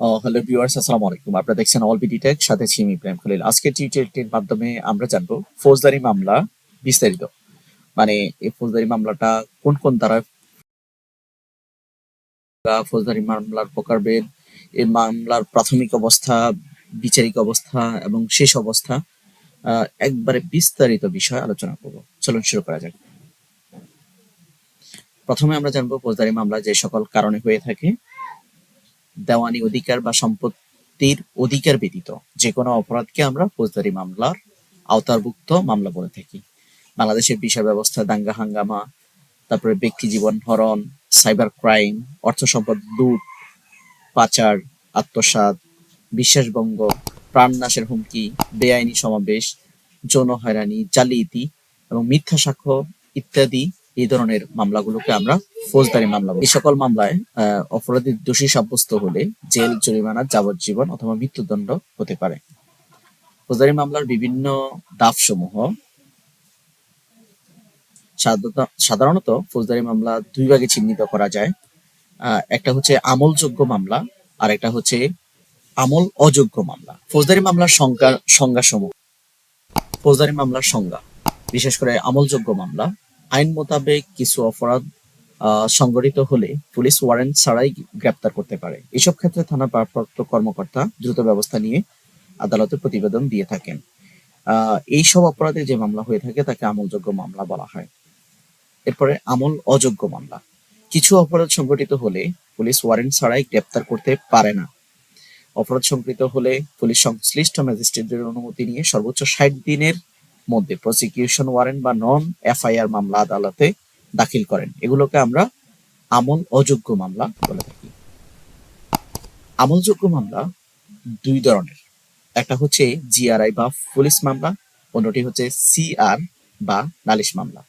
Hello viewers আসসালামু আলাইকুম। আপনারা দেখছেন অল বিডি টেক সাথে ছিমি প্রেম খলিল। আজকে টিউটোরিয়ালটির মাধ্যমে আমরা জানব ফৌজদারি মামলা বিস্তারিত। মানে এই ফৌজদারি মামলাটা কোন কোন বা ফৌজদারি মামলার প্রকারভেদ, এই মামলার প্রাথমিক অবস্থা, বিচারিক অবস্থা এবং শেষ অবস্থা একবারে বিস্তারিত বিষয় আলোচনা করব। চলুন শুরু করা যাক। প্রথমে আমরা জানব ফৌজদারি মামলা যে সকল কারণে হয়ে থাকে। দেওয়ানি অধিকার বা সম্পত্তির অধিকার ব্যতীত যে কোনো অপরাধকে আমরা ফৌজদারি মামলার আওতাভুক্ত মামলা বলে থাকি। বাংলাদেশের বিচার ব্যবস্থা, দাঙ্গা হাঙ্গামা, তারপরে ব্যক্তি জীবন হরণ, সাইবার ক্রাইম, অর্থ সম্পদ লুট, পাচার, আত্মসাৎ বিশ্বাসভঙ্গ প্রাণনাশের হুমকি, বেআইনি সমাবেশ, যৌন হয়রানি, জালিয়াতি এবং মিথ্যা সাক্ষ্য ইত্যাদি এই ধরনের মামলাগুলোকে আমরা ফৌজদারি মামলা এই সকল মামলায় অপরাধী দোষী সাব্যস্ত হলে জেল, জরিমানা, যাবজ্জীবন অথবা মৃত্যুদণ্ড হতে পারে। ফৌজদারি মামলার বিভিন্ন দাফ সমূহ সাধারণত ফৌজদারি মামলা দুই ভাগে চিহ্নিত করা যায়। একটা হচ্ছে আমলযোগ্য মামলা, আর একটা হচ্ছে আমল অযোগ্য মামলা। ফৌজদারি মামলার সংজ্ঞা সংজ্ঞা সমূহ ফৌজদারি মামলার সংজ্ঞা, বিশেষ করে আমলযোগ্য মামলা আইন মোতাবেক কিছু অপরাধ সংগঠিত হলে পুলিশ ওয়ারেন্ট ছাড়াই গ্রেপ্তার করতে পারে। এসব ক্ষেত্রে থানার ভারপ্রাপ্ত কর্মকর্তা দ্রুত ব্যবস্থা নিয়ে আদালতে প্রতিবেদন দিয়ে থাকেন। আহ, এইসব অপরাধে যে মামলা হয়ে থাকে তাকে আমলযোগ্য মামলা বলা হয়। এরপরে আমল অযোগ্য মামলা। কিছু অপরাধ সংগঠিত হলে পুলিশ ওয়ারেন্ট ছাড়াই গ্রেপ্তার করতে পারে না। অপরাধ সংগঠিত হলে পুলিশ সংশ্লিষ্ট ম্যাজিস্ট্রেটের অনুমতি নিয়ে সর্বোচ্চ ষাট দিনের মধ্যে প্রসিকিউশন ওয়ারেন্ট বা নন এফআইআর মামলা আদালতে দাখিল করেন। এগুলোকে আমরা আমল অযোগ্য মামলা বলে থাকি। আমলযোগ্য মামলা দুই ধরনের। একটা হচ্ছে জিআরআই বা পুলিশ মামলা, অন্যটি হচ্ছে সিআর বা নালিশ মামলা।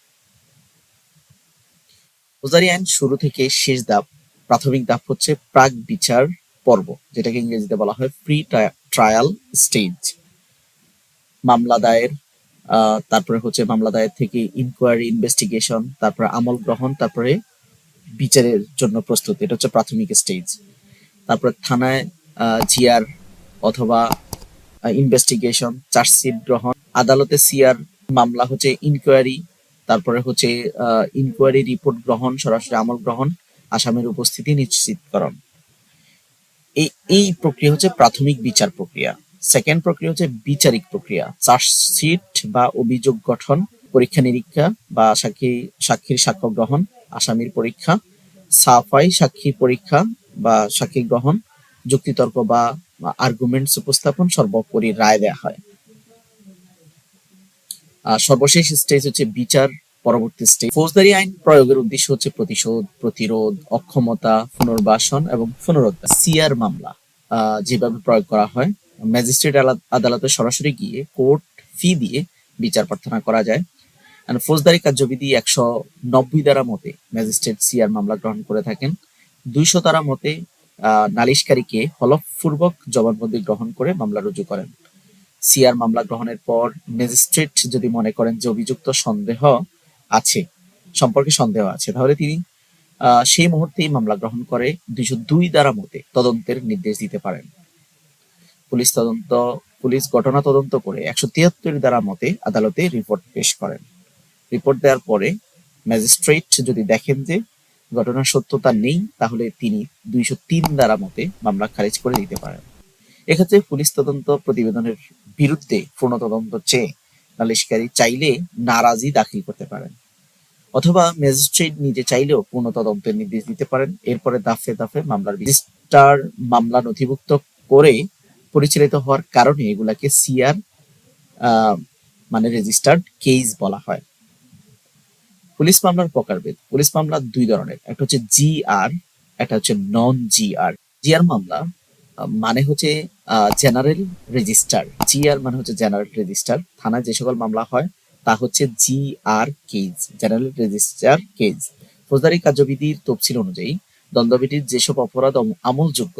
ফৌজদারি আইন শুরু থেকে শেষ ধাপ, প্রাথমিক ধাপ হচ্ছে প্রাক বিচার পর্ব, যেটাকে ইংরেজিতে বলা হয় প্রি ট্রায়াল স্টেজ মামলা দায়ের তারপরে হচ্ছে মামলা দায়ের থেকে ইনকোয়ারি ইনভেস্টিগেশন তারপরে আমল গ্রহণ, তারপরে বিচারের জন্য প্রস্তুত। এটা হচ্ছে প্রাথমিক স্টেজ তারপরে থানায় জিআর অথবা ইনভেস্টিগেশন চার্জশিট গ্রহণ। আদালতে সিআর মামলা হচ্ছে ইনকোয়ারি তারপরে হচ্ছে ইনকোয়ারি রিপোর্ট গ্রহণ, সরাসরি আমল গ্রহণ, আসামির উপস্থিতি নিশ্চিতকরণ। এই এই প্রক্রিয়া হচ্ছে প্রাথমিক বিচার প্রক্রিয়া। সেকেন্ড প্রক্রিয়া হচ্ছে বিচারিক প্রক্রিয়া। চার্জশিট বা অভিযোগ গঠন, পরীক্ষা নিরীক্ষা বা সাক্ষী, সাক্ষীর সাক্ষ্য গ্রহণ, আসামির পরীক্ষা, সাফাই সাক্ষী পরীক্ষা বা সাক্ষী গ্রহণ, যুক্তিতর্ক বা আর্গুমেন্টস উপস্থাপন সর্বোপরি রায় দেওয়া হয়। আর সর্বশেষ স্টেজ হচ্ছে বিচার পরবর্তী স্টেজ ফৌজদারি আইন প্রয়োগের উদ্দেশ্য হচ্ছে প্রতিশোধ, প্রতিরোধ, অক্ষমতা, পুনর্বাসন এবং পুনরুদ্ধার। সিআর মামলা যেভাবে প্রয়োগ করা হয় ম্যাজিস্ট্রেট আদালতে সরাসরি গিয়ে কোর্ট ফি দিয়ে বিচার প্রার্থনা করা যায়। আর ফৌজদারি কার্যবিধি একশো নব্বই ধারা মতে ম্যাজিস্ট্রেট সিআর মামলা গ্রহণ করে থাকেন। দুইশো তারা মতে নালিশকারীকে হলফপূর্বক জবানবন্দি গ্রহণ করে মামলা রুজু করেন। সিআর মামলা গ্রহণের পর ম্যাজিস্ট্রেট যদি মনে করেন যে অভিযুক্ত সন্দেহ আছে, সম্পর্কে সন্দেহ আছে, তাহলে তিনি সেই মুহূর্তেই মামলা গ্রহণ করে দুইশো দুই দ্বারা মতে তদন্তের নির্দেশ দিতে পারেন। পুলিশ তদন্ত, পুলিশ ঘটনা তদন্ত করে একশো তিয়াত্তর দ্বারা মতে আদালতে রিপোর্ট পেশ করেন। রিপোর্ট দেওয়ার পরে ম্যাজিস্ট্রেট যদি দেখেন যে ঘটনার সত্যতা নেই, তাহলে তিনি দুইশো তিন দ্বারা মতে মামলা খারিজ করে দিতে পারেন। এক্ষেত্রে পুলিশ তদন্ত প্রতিবেদনের বিরুদ্ধে পূর্ণ তদন্ত চেয়ে নালিশকারী চাইলে নারাজি দাখিল করতে পারেন। অথবা ম্যাজিস্ট্রেট নিজে চাইলেও পূর্ণ তদন্তের নির্দেশ দিতে পারেন। এরপরে দাফে দাফে মামলার মামলা নথিভুক্ত করে পরিচালিত হওয়ার কারণে এগুলাকে সিআর মানে রেজিস্টার্ড কেস বলা হয়। পুলিশ মামলার প্রকারভেদ। পুলিশ মামলা দুই ধরনের। একটা হচ্ছে জিআর একটা হচ্ছে নন জিআর জিআর মামলা মানে হচ্ছে জেনারেল রেজিস্টার জিআর মানে হচ্ছে জেনারেল রেজিস্টার থানায় যে সকল মামলা হয়, তা হচ্ছে GR case general register case ফৌজদারি কার্যবিধির তফসিল অনুযায়ী দণ্ডবিধির যেসব অপরাধ আমলযোগ্য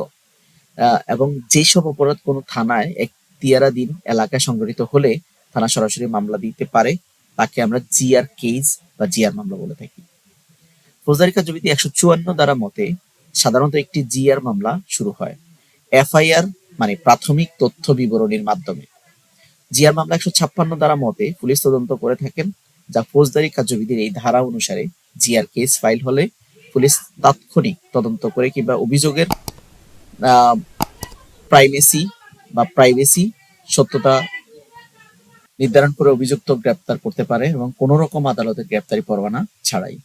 এবং যেসব অপরাধ কোনো থানায় এখতিয়ারাধীন এলাকায় সংঘটিত হলে থানা সরাসরি মামলা দিতে পারে, তাকে আমরা জিআর কেজ বা জিআর মামলা বলে থাকি। ফৌজদারি কার্যবিধি একশো চুয়ান্ন দ্বারা মতে সাধারণত একটি জিআর মামলা শুরু হয় এফআইআর মানে প্রাথমিক তথ্য বিবরণীর মাধ্যমে। জিআর মামলা একশো ছাপ্পান্ন দ্বারা মতে পুলিশ তদন্ত করে থাকেন, যা ফৌজদারি কার্যবিধির এই ধারা অনুসারে জিআর কেস ফাইল হলে পুলিশ তাৎক্ষণিক তদন্ত করে কিংবা অভিযোগের প্রাইমেসি বা প্রাইভেসি সত্যতা নির্ধারণ করে অভিযুক্ত গ্রেপ্তার করতে পারে এবং কোন রকম আদালতের গ্রেপ্তারি পরোয়ানা ছাড়াই।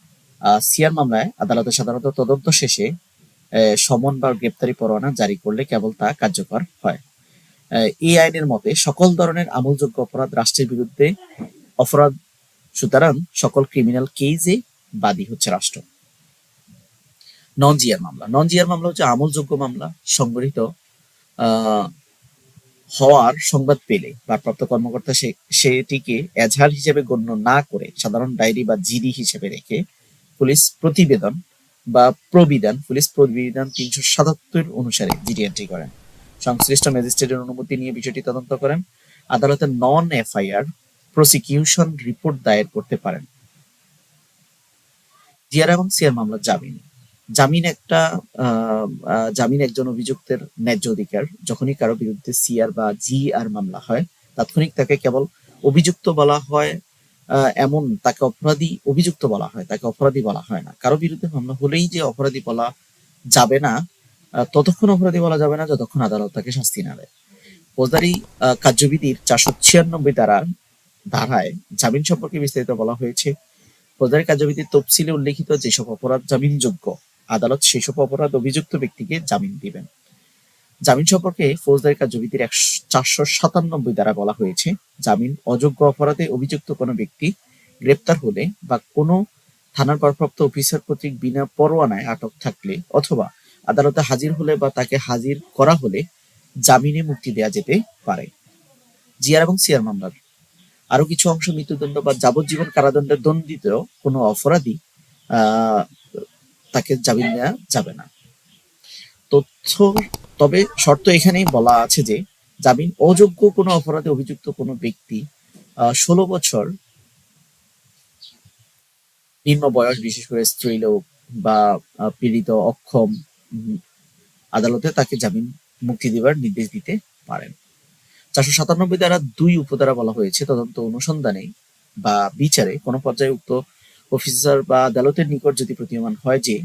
সিআর মামলায় আদালতে সাধারণত তদন্ত শেষে সমন বা গ্রেপ্তারি পরোয়ানা জারি করলে কেবল তা কার্যকর হয়। এই আইনের মতে সকল ধরনের আমলযোগ্য অপরাধ রাষ্ট্রের বিরুদ্ধে অপরাধ সুতরাং সকল ক্রিমিনাল কেজে বাদী হচ্ছে রাষ্ট্র। নন জিআর মামলা। নন জিআর মামলা হচ্ছে আমলযোগ্য মামলা সংগঠিত হওয়ার সংবাদ পেলে ভারপ্রাপ্ত কর্মকর্তা সেটিকে এজাহার হিসেবে গণ্য না করে সাধারণ ডায়েরি বা জিডি হিসেবে রেখে পুলিশ প্রতিবেদন বা প্রবিধান, পুলিশ প্রবিধান তিনশো সাতাত্তর অনুসারে জিডি এন্ট্রি করেন। সংশ্লিষ্ট ম্যাজিস্ট্রেটের অনুমতি নিয়ে বিষয়টি তদন্ত করেন। আদালতে নন এফআইআর প্রসিকিউশন রিপোর্ট দায়ের করতে পারেন। জিআর এবং সিআর মামলা জামিন। জামিন একটা জামিন একজন অভিযুক্তের ন্যায্য অধিকার। যখনই কারও বিরুদ্ধে সিআর বা জিআর মামলা হয়, তাৎক্ষণিক তাকে কেবল অভিযুক্ত বলা হয় এমন তাকে অপরাধী অভিযুক্ত বলা হয়, তাকে অপরাধী বলা হয় না। কারও বিরুদ্ধে মামলা হলেই যে অপরাধী বলা যাবে না ততক্ষণ অপরাধী বলা যাবে না, যতক্ষণ আদালত তাকে শাস্তি না দেয়। ফৌজদারি কার্যবিধির চারশো ছিয়ানব্বই ধারার ধারায় জামিন সম্পর্কে বিস্তারিত বলা হয়েছে। ফৌজদারি, কার্যবিধির তফসিলে উল্লেখিত যেসব অপরাধ জামিনযোগ্য আদালত সেসব অপরাধ অভিযুক্ত ব্যক্তিকে জামিন দিবেন। জামিন সম্পর্কে ফৌজদারি কার্যবিধির চারশো সাতানব্বই দ্বারা বলা হয়েছে, জামিন অযোগ্য অপরাধে অভিযুক্ত কোনো ব্যক্তি গ্রেপ্তার হলে বা কোনো থানার ভারপ্রাপ্ত অফিসার কর্তৃক বিনা পরোয়ানায় আটক থাকলে অথবা আদালতে হাজির হলে বা তাকে হাজির করা হলে জামিনে মুক্তি দেয়া যেতে পারে। জিয়ার এবং সিআর মামলার আরও কিছু অংশ, মৃত্যুদণ্ড বা যাবজ্জীবন কারাদণ্ডে দণ্ডিত কোনো অপরাধী তাকে জামিন দেওয়া যাবে না। তথ্য, তবে শর্ত এখানেই বলা আছে যে, জামিন অযোগ্য কোনো অপরাধে অভিযুক্ত কোনো ব্যক্তি ষোলো বছর নিম্ন বয়স, বিশেষ করে স্ত্রীলোক বা পীড়িত অক্ষম আদালতে তাকে জামিন মুক্তি দেবার নির্দেশ দিতে পারেন। চারশো সাতানব্বই দ্বারা দুই উপধারা বলা হয়েছে, তদন্ত অনুসন্ধানে বা বিচারে কোনো পর্যায়ে উক্ত অফিসার বা আদালতের নিকট যদি প্রতীয়মান হয় যে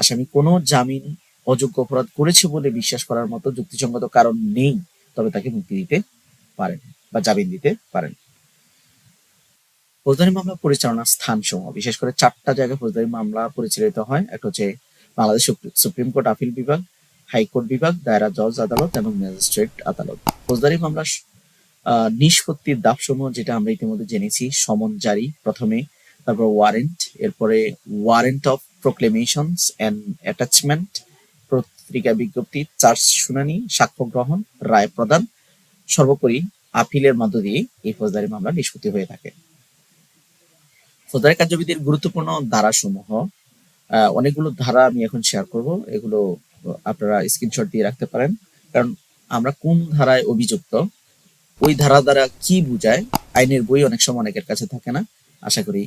আসামি কোনো জামিন অযোগ্য অপরাধ করেছে বলে বিশ্বাস করার মতো যুক্তিসঙ্গত কারণ নেই, তবে তাকে মুক্তি দিতে পারেন বা জামিন দিতে পারেন। ফৌজদারি মামলা পরিচালনার স্থান সমূহ বিশেষ করে চারটা জায়গায় ফৌজদারি মামলা পরিচালিত হয়। একটা হচ্ছে বাংলাদেশ সুপ্রিম কোর্ট আপিল বিভাগ, হাইকোর্ট বিভাগ, দায়রা জজ আদালত এবং ম্যাজিস্ট্রেট আদালত। ফৌজদারি মামলা নিষ্পত্তির দাব সমূহ যেটা আমরা ইতিমধ্যে জেনেছি, সমন জারি। প্রথমে তারপর ওয়ারেন্ট এরপরে warrant of proclamations and attachment পত্রিকা বিজ্ঞপ্তি চার্জ শুনানি সাক্ষ্য গ্রহণ রায় প্রদান সর্বোপরি আপিলের মধ্য দিয়ে এই ফৌজদারি মামলা নিষ্পত্তি হয়ে থাকে। ফৌজদারি কার্যবিধির গুরুত্বপূর্ণ ধারাসমূহ আহ, অনেকগুলো ধারা আমি এখন শেয়ার করব। এগুলো আপনারা স্ক্রিনশট দিয়ে রাখতে পারেন। কারণ আমরা কোন ধারায় অভিযুক্ত ওই ধারা দ্বারা কি বুঝায় আইনের বই অনেক সময় অনেকের কাছে থাকে না। আশা করি